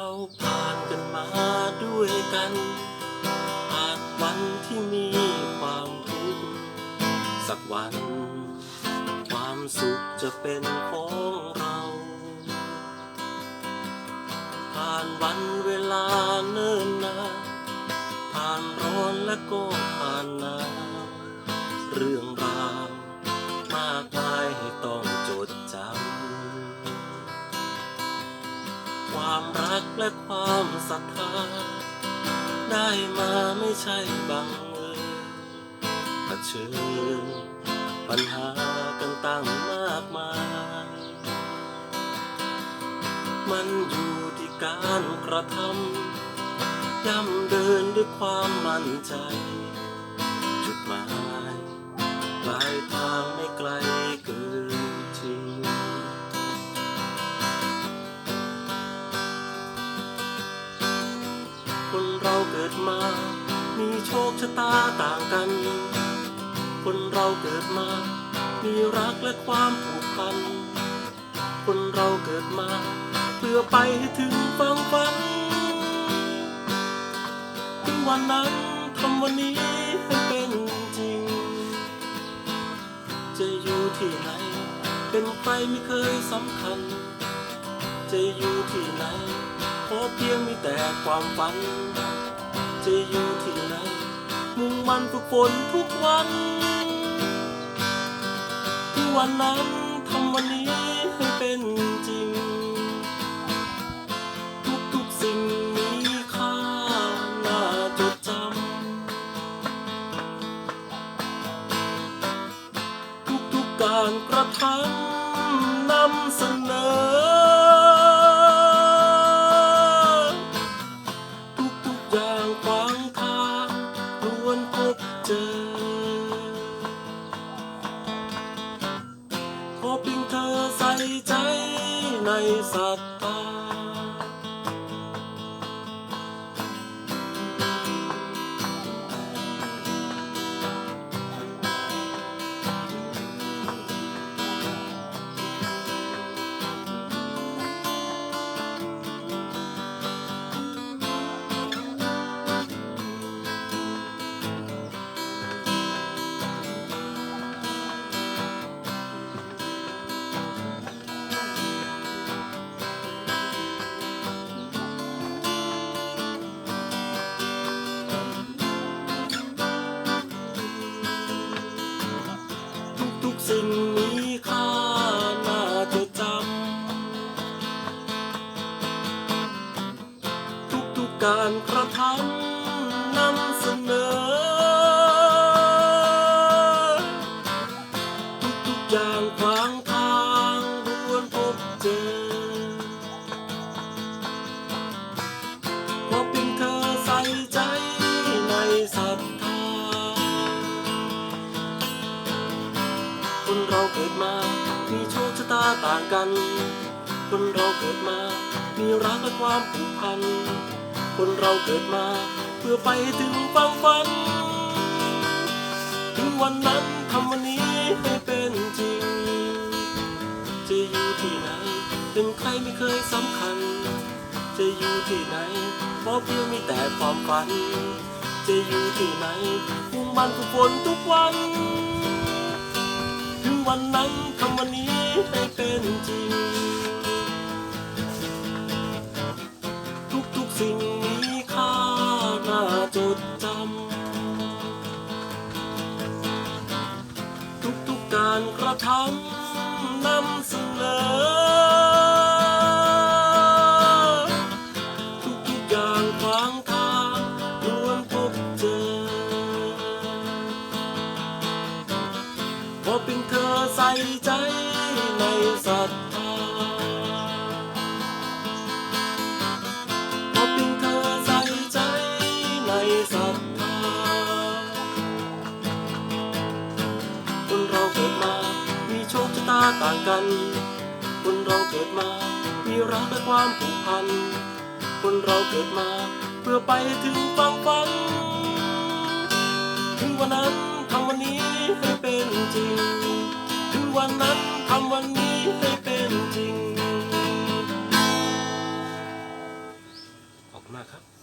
เราผ่านกันมาด้วยกันอาจวันที่มีความทุกข์สักวัน ความสุขจะเป็นของเรา ผ่านวันเวลาเนิ่นนานผ่านร้อนและก็ผ่านหนาวเรื่องราว และความศรัทธา ได้มาไม่ใช่บังเอิญเผชิญปัญหากันตั้งมากมาย มันอยู่ที่การกระทำย่ำเดินด้วยความมั่นใจ จุดหมายปลายทางไม่ไกล ดมา มีโชคชะตาต่างกัน คนเราเกิดมา มีรักและความผูกพัน คนเราเกิดมา เพื่อไปให้ถึงฟังฝัน ถึงวันนั้นทำวันนี้ให้เป็นจริง จะอยู่ที่ไหน เป็นใครไม่เคยสำคัญ จะอยู่ที่ไหนขอเพียงมีแต่ความฝัน จะอยู่ที่ไหน มุ่งมันฝึกฝนทุกวันถึงวันนั้นทำวันนี้ให้เป็นจริง ทุกๆสิ่งมีค่าน่าจดจำทุกๆการกระทำ อเพียงเธอใส่ใจในศรัทธา สิ่งมีค่าน่าจดจำทุกๆการกระทำ ตาต่างกัน คนเราเกิดมา มีรักและความผูกพัน คนเราเกิดมา เพื่อไปถึงความฝัน ถึงวันนั้นทำวันนี้ให้เป็นจริง จะอยู่ที่ไหน เป็นใครไม่เคยสำคัญ จะอยู่ที่ไหนเพราะเพียงมีแต่ความฝัน จะอยู่ที่ไหนมุ่งมันฝึกฝนทุกวัน ถึงวันนั้นทำวันนี้ ให้เป็นจริง ทุกๆสิ่งมีค่าน่าจดจำ ทุกๆการกระทำนำเสนอทุกๆอย่างขวางทางล้วนพบเจอขอเพียงเธอใส่ใจ ศรัทธาขอเพียงเธอใส่ใจในศรัทธาคนเราเกิดมา มีโชคชะตาต่างกัน คนเราเกิดมา มีรักและความผูกพัน คนเราเกิดมา เพื่อไปถึงฟังฝัน ถึงวันนั้นทำวันนี้ให้เป็นจริง วันนั้นทำวันนี้ให้เป็นจริงคุณมากครับ